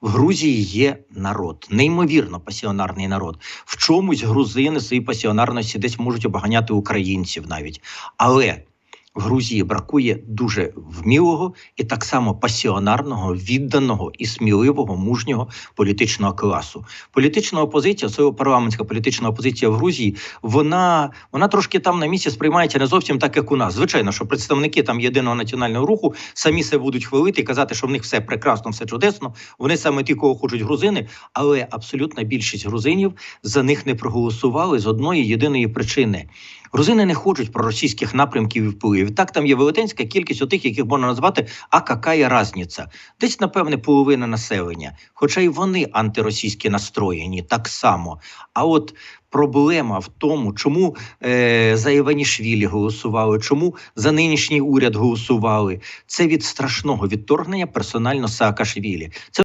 В Грузії є народ, неймовірно пасіонарний народ. В чомусь грузини свої пасіонарності десь можуть обганяти українців навіть. Але в Грузії бракує дуже вмілого і так само пасіонарного, відданого і сміливого мужнього політичного класу. Політична опозиція, особливо парламентська політична опозиція в Грузії, вона, вона трошки там на місці сприймається не зовсім так, як у нас. Звичайно, що представники там єдиного національного руху самі себе будуть хвалити і казати, що в них все прекрасно, все чудесно. Вони саме ті, кого хочуть грузини, але абсолютна більшість грузинів за них не проголосували з одної єдиної причини. Грузини не хочуть проросійських напрямків і впливів. Так там є велетенська кількість отих, яких можна назвати а какая разниця. Десь, напевне, половина населення. Хоча й вони антиросійські настроєні так само. А от проблема в тому, чому е, за Іванішвілі голосували, чому за нинішній уряд голосували. Це від страшного відторгнення персонально Саакашвілі. Це